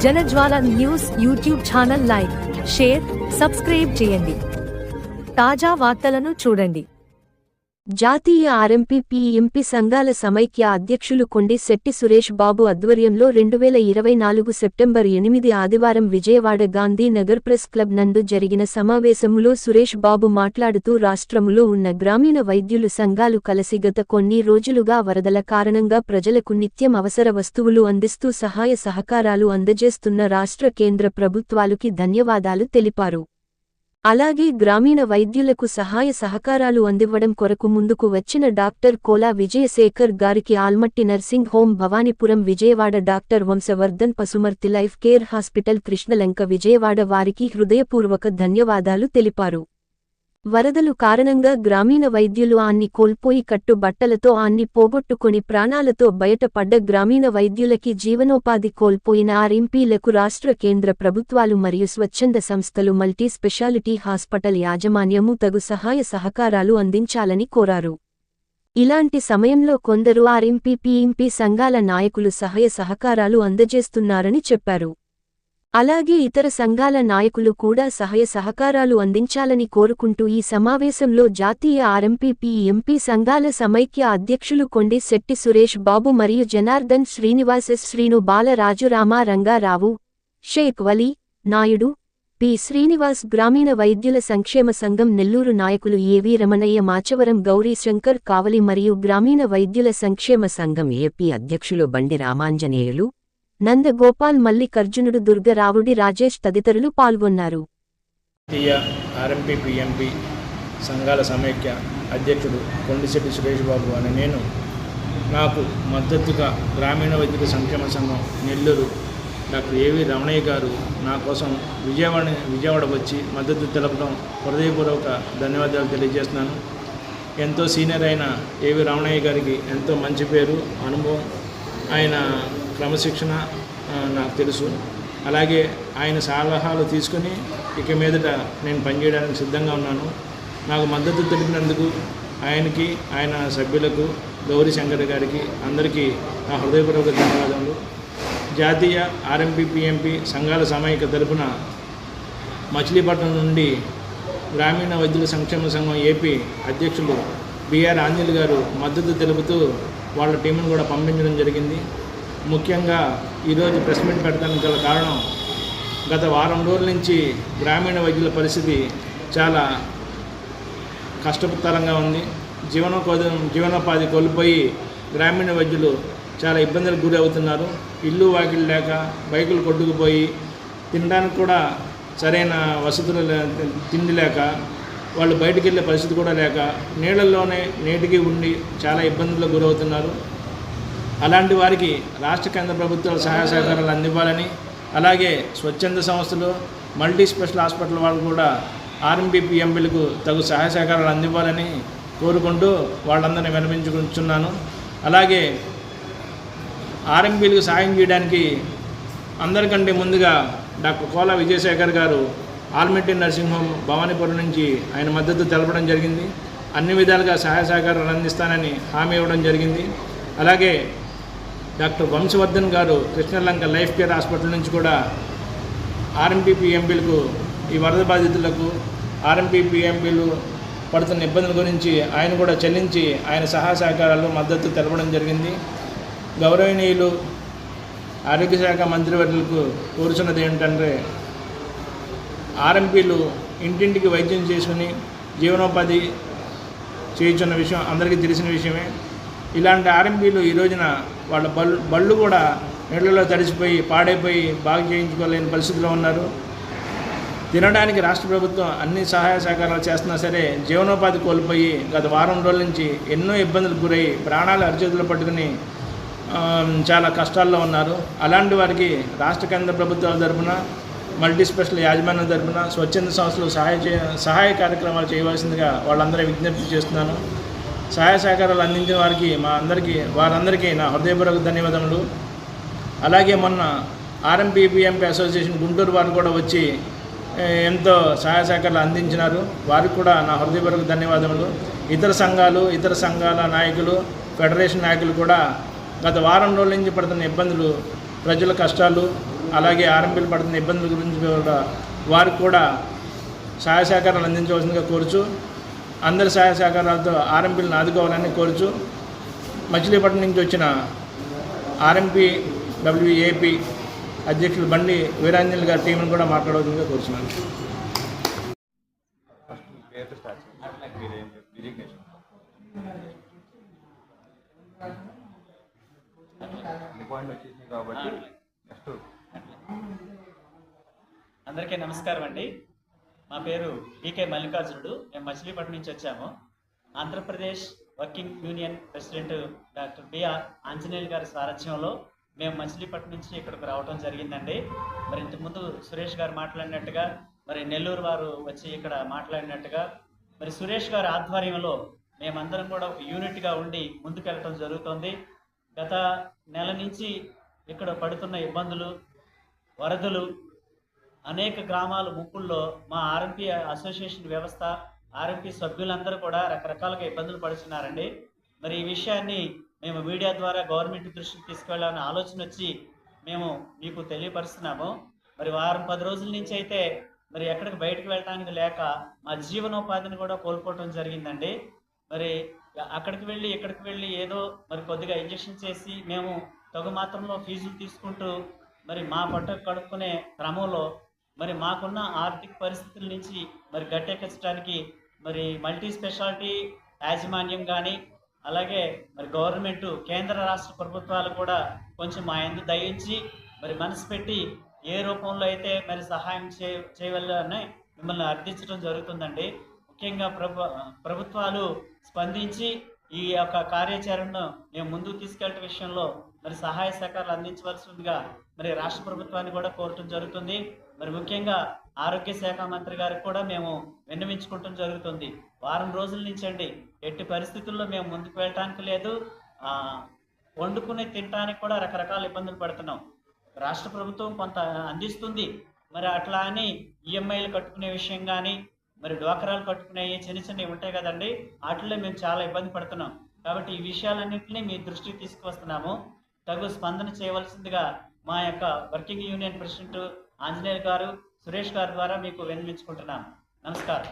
Janajwala news YouTube channel like share subscribe చేయండి. తాజా వార్తలను చూడండి. జాతీయ ఆర్ఎంపీ పీఎంపీ సంఘాల సమైక్య అధ్యక్షులు కొండి శెట్టి సురేష్ బాబు ఆధ్వర్యంలో రెండువేల ఇరవై నాలుగు సెప్టెంబర్ ఎనిమిది ఆదివారం విజయవాడ గాంధీ నగర్ ప్రెస్ క్లబ్ నందు జరిగిన సమావేశంలో సురేష్ బాబు మాట్లాడుతూ రాష్ట్రములో ఉన్న గ్రామీణ వైద్యులు సంఘాలు కలిసి గత కొన్ని రోజులుగా వరదల కారణంగా ప్రజలకు నిత్యం అవసర వస్తువులు అందిస్తూ సహాయ సహకారాలు అందజేస్తున్న రాష్ట్ర కేంద్ర ప్రభుత్వాలుకి ధన్యవాదాలు తెలిపారు. అలాగే గ్రామీణ వైద్యులకు సహాయ సహకారాలు అందివ్వడం కొరకు ముందుకు వచ్చిన డాక్టర్ కోలా విజయశేఖర్ గారికి Almatti nursing home Bhavanipuram Vijayawada doctor Vamshavardhan Pasumarthi life care hospital Krishnalanka Vijayawada వారికి హృదయపూర్వక ధన్యవాదాలు తెలిపారు. వరదలు కారణంగా గ్రామీణ వైద్యులు ఆన్ని కోల్పోయి కట్టు బట్టలతో ఆన్ని పోగొట్టుకుని ప్రాణాలతో బయటపడ్డ గ్రామీణ వైద్యులకి జీవనోపాధి కోల్పోయిన ఆర్ఎంపీలకు రాష్ట్ర కేంద్ర ప్రభుత్వాలు మరియు స్వచ్ఛంద సంస్థలు మల్టీ స్పెషాలిటీ హాస్పిటల్ యాజమాన్యము తగు సహాయ సహకారాలు అందించాలని కోరారు. ఇలాంటి సమయంలో కొందరు ఆర్ఎంపీ పీఎంపీ సంఘాల నాయకులు సహాయ సహకారాలు అందజేస్తున్నారని చెప్పారు. అలాగే ఇతర సంఘాల నాయకులు కూడా సహాయ సహకారాలు అందించాలని కోరుకుంటూ ఈ సమావేశంలో జాతీయ ఆర్ఎంపీపీ ఎంపీ సంఘాల సమైక్య అధ్యక్షులు కొండి శెట్టి సురేష్ బాబు మరియు జనార్దన్ శ్రీనివాస శ్రీను బాలరాజురామా రంగారావు షేక్ వలీ నాయుడు పి శ్రీనివాస్ గ్రామీణ వైద్యుల సంక్షేమ సంఘం నెల్లూరు నాయకులు ఏవి రమణయ్య మాచవరం గౌరీ శంకర్ కావలి మరియు గ్రామీణ వైద్యుల సంక్షేమ సంఘం ఏపీ అధ్యక్షులు బండి రామాంజనేయులు నందగోపాల్ మల్లికర్జునుడు దుర్గరావుడి రాజేష్ తదితరులు పాల్గొన్నారు. జాతీయ ఆర్ఎంపీ పిఎంపి సంఘాల సమైక్య అధ్యక్షుడు కొండిశెట్టి సురేష్ బాబు అని నేను నాకు మద్దతుగా గ్రామీణ వైద్యుల సంక్షేమ సంఘం నెల్లూరు డాక్టర్ ఏవి రమణయ్య గారు నా కోసం విజయవాడ విజయవాడ వచ్చి మద్దతు తెలపడం హృదయపూర్వక ధన్యవాదాలు తెలియజేస్తున్నాను. ఎంతో సీనియర్ అయిన ఏవి రమణయ్య గారికి ఎంతో మంచి పేరు అనుభవం. ఆయన క్రమశిక్షణ నాకు తెలుసు. అలాగే ఆయన సలహాలు తీసుకుని ఇక మీదట నేను పనిచేయడానికి సిద్ధంగా ఉన్నాను. నాకు మద్దతు తెలిపినందుకు ఆయనకి ఆయన సభ్యులకు గౌరీ శంకర్ గారికి అందరికీ నా హృదయపూర్వక ధన్యవాదాలు జాతీయ ఆర్ఎంపీ పిఎంపీ సంఘాల సమైక్య తరపున మచిలీపట్నం నుండి గ్రామీణ వైద్యుల సంక్షేమ సంఘం ఏపీ అధ్యక్షులు బిఆర్ ఆంజలి గారు మద్దతు తెలుపుతూ వాళ్ళ టీంను కూడా పంపించడం జరిగింది. ముఖ్యంగా ఈరోజు ప్రెస్ మీట్ పెట్టడానికి గల కారణం గత వారం రోజుల నుంచి గ్రామీణ వైద్యుల పరిస్థితి చాలా కష్టతరంగా ఉంది. జీవనోపాధి జీవనోపాధి కోల్పోయి గ్రామీణ వైద్యులు చాలా ఇబ్బందులకు గురి అవుతున్నారు. ఇల్లు వాకిలు లేక బైకులు కొట్టుకుపోయి తినడానికి కూడా సరైన వసతులు తిండి లేక వాళ్ళు బయటికి వెళ్ళే పరిస్థితి కూడా లేక నీళ్ళల్లోనే నేటికి ఉండి చాలా ఇబ్బందులకు గురవుతున్నారు. అలాంటి వారికి రాష్ట్ర కేంద్ర ప్రభుత్వాల సహాయ సహకారాలు అందివ్వాలని అలాగే స్వచ్ఛంద సంస్థలు మల్టీ స్పెషల్ హాస్పిటల్ వాళ్ళు కూడా ఆర్ఎంబీపీఎంపీలకు తగు సహాయ సహకారాలు అందివ్వాలని కోరుకుంటూ వాళ్ళందరినీ వినిపించుకుంటున్నాను అలాగే ఆర్ఎంపీలకు సాయం చేయడానికి అందరికంటే ముందుగా డాక్టర్ కోలా విజయశేఖర్ గారు ఆల్మెట్టి నర్సింగ్ హోమ్ భవానీపురం నుంచి ఆయన మద్దతు తెలపడం జరిగింది. అన్ని విధాలుగా సహాయ సహకారాలు అందిస్తానని హామీ ఇవ్వడం జరిగింది. అలాగే డాక్టర్ వంశవర్ధన్ గారు కృష్ణలంక లైఫ్ కేర్ హాస్పిటల్ నుంచి కూడా ఆర్ఎంపీ ఎంపీలకు ఈ వరద బాధితులకు ఆర్ఎంపీ ఎంపీలు పడుతున్న ఇబ్బందుల గురించి ఆయన కూడా చెల్లించి ఆయన సహాయ సహకారాలు మద్దతు తెలపడం జరిగింది. గౌరవనీయులు ఆరోగ్య శాఖ మంత్రివర్యులకు కోరుచున్నది ఏంటంటే ఆర్ఎంపీలు ఇంటింటికి వైద్యం చేసుకుని జీవనోపాధి చేయించున్న విషయం అందరికీ తెలిసిన విషయమే. ఇలాంటి ఆర్ఎంపీలు ఈ రోజున వాళ్ళ బళ్ళు బళ్ళు కూడా నీళ్ళలో తడిసిపోయి పాడైపోయి బాగు చేయించుకోలేని పరిస్థితిలో ఉన్నారు. తినడానికి రాష్ట్ర ప్రభుత్వం అన్ని సహాయ సహకారాలు చేస్తున్నా సరే జీవనోపాధి కోల్పోయి గత వారం రోజుల నుంచి ఎన్నో ఇబ్బందులకు గురై ప్రాణాలు అరిచేతులు పట్టుకుని చాలా కష్టాల్లో ఉన్నారు. అలాంటి వారికి రాష్ట్ర కేంద్ర ప్రభుత్వాల తరఫున మల్టీ స్పెషల్ యాజమాన్యం తరపున స్వచ్ఛంద సంస్థలు సహాయ చే సహాయ కార్యక్రమాలు చేయవలసిందిగా వాళ్ళందరూ విజ్ఞప్తి చేస్తున్నాను. సహాయ సహకారాలు అందించిన వారికి మా అందరికీ వారందరికీ నా హృదయపూర్వక ధన్యవాదములు. అలాగే మొన్న ఆర్ఎంపీపీఎంపీ అసోసియేషన్ గుంటూరు వారు కూడా వచ్చి ఎంతో సహాయ సహకారాలు అందించినారు. వారికి కూడా నా హృదయపూర్వక ధన్యవాదములు. ఇతర సంఘాలు ఇతర సంఘాల నాయకులు ఫెడరేషన్ నాయకులు కూడా గత వారం రోజుల నుంచి పడుతున్న ఇబ్బందులు ప్రజల కష్టాలు అలాగే ఆర్ఎంపీలు పడుతున్న ఇబ్బందుల గురించి కూడా వారికి కూడా సహాయ సహకారాలు అందించవలసిందిగా కోరుచు అందరి సహాయ సహకారాలతో ఆర్ఎంపీలను ఆదుకోవాలని కోరుచు మచిలీపట్నం నుంచి వచ్చిన ఆర్ఎంపీ డబ్ల్యూఏపీ అధ్యక్షులు బండి వీరాంజలి గారి టీంను కూడా మాట్లాడవలసిందిగా కోరుచున్నాను. అందరికీ నమస్కారం అండి. మా పేరు పీకే మల్లికార్జునుడు. మేము మచిలీపట్నం నుంచి వచ్చాము. Andhra Pradesh working union president doctor B R Anjaneyulu గారి సారథ్యంలో మేము మచిలీపట్నం నుంచి ఇక్కడికి రావడం జరిగిందండి. మరి ఇంతకుముందు సురేష్ గారు మాట్లాడినట్టుగా మరి నెల్లూరు వారు వచ్చి ఇక్కడ మాట్లాడినట్టుగా మరి సురేష్ గారి ఆధ్వర్యంలో మేమందరం కూడా ఒక యూనిట్గా ఉండి ముందుకెళ్ళటం జరుగుతోంది. గత నెల నుంచి ఇక్కడ పడుతున్న ఇబ్బందులు వరదలు అనేక గ్రామాల ముప్పుల్లో మా ఆర్ఎంపీ అసోసియేషన్ వ్యవస్థ ఆర్ఎంపీ సభ్యులందరూ కూడా రకరకాలుగా ఇబ్బందులు పడుతున్నారండి. మరి ఈ విషయాన్ని మేము మీడియా ద్వారా గవర్నమెంట్ దృష్టికి తీసుకెళ్ళాలనే ఆలోచన వచ్చి మేము మీకు తెలియపరుస్తున్నాము. మరి వారం పది రోజుల నుంచి అయితే మరి ఎక్కడికి బయటకు వెళ్ళడానికి లేక మా జీవనోపాధిని కూడా కోల్పోవటం జరిగిందండి. మరి అక్కడికి వెళ్ళి ఇక్కడికి వెళ్ళి ఏదో మరి కొద్దిగా ఇంజక్షన్ చేసి మేము తగు మాత్రంలో ఫీజులు తీసుకుంటూ మరి మా పట్ట కడుక్కునే క్రమంలో మరి మాకున్న ఆర్థిక పరిస్థితుల నుంచి మరి గట్టెక్కించడానికి మరి మల్టీ స్పెషాలిటీ యాజమాన్యం కానీ అలాగే మరి గవర్నమెంట్ కేంద్ర రాష్ట్ర ప్రభుత్వాలు కూడా కొంచెం మా ఎందు దయించి మరి మనసు పెట్టి ఏ రూపంలో అయితే మరి సహాయం చే చేయవల్లని మిమ్మల్ని అర్థించడం జరుగుతుందండి. ముఖ్యంగా ప్రభు ప్రభుత్వాలు స్పందించి ఈ యొక్క కార్యాచరణను మేము ముందుకు తీసుకెళ్ళటం విషయంలో మరి సహాయ సహకారాలు అందించవలసిందిగా మరి రాష్ట్ర ప్రభుత్వాన్ని కూడా కోరటం జరుగుతుంది. మరి ముఖ్యంగా ఆరోగ్య శాఖ మంత్రి గారికి కూడా మేము విన్నవించుకుంటం జరుగుతుంది. వారం రోజుల నుంచి అండి ఎట్టి పరిస్థితుల్లో మేము ముందుకు వెళ్ళటానికి లేదు. వండుకుని తినడానికి కూడా రకరకాల ఇబ్బందులు పడుతున్నాం. రాష్ట్ర ప్రభుత్వం కొంత అందిస్తుంది. మరి అట్లా అని ఈఎంఐలు కట్టుకునే విషయం కానీ మరి డ్వాకరాలు కట్టుకునే చిన్న చిన్నవి ఉంటాయి కదండి వాటిల్లో మేము చాలా ఇబ్బంది పడుతున్నాం. కాబట్టి ఈ విషయాలన్నింటినీ మీ దృష్టికి తీసుకువస్తున్నాము. తగు స్పందన చేయవలసిందిగా మా యొక్క వర్కింగ్ యూనియన్ ప్రెసిడెంట్ ఆంజనేయులు గారు సురేష్ గారి ద్వారా మీకు విన్నవించుకుంటున్నాను నమస్కారం.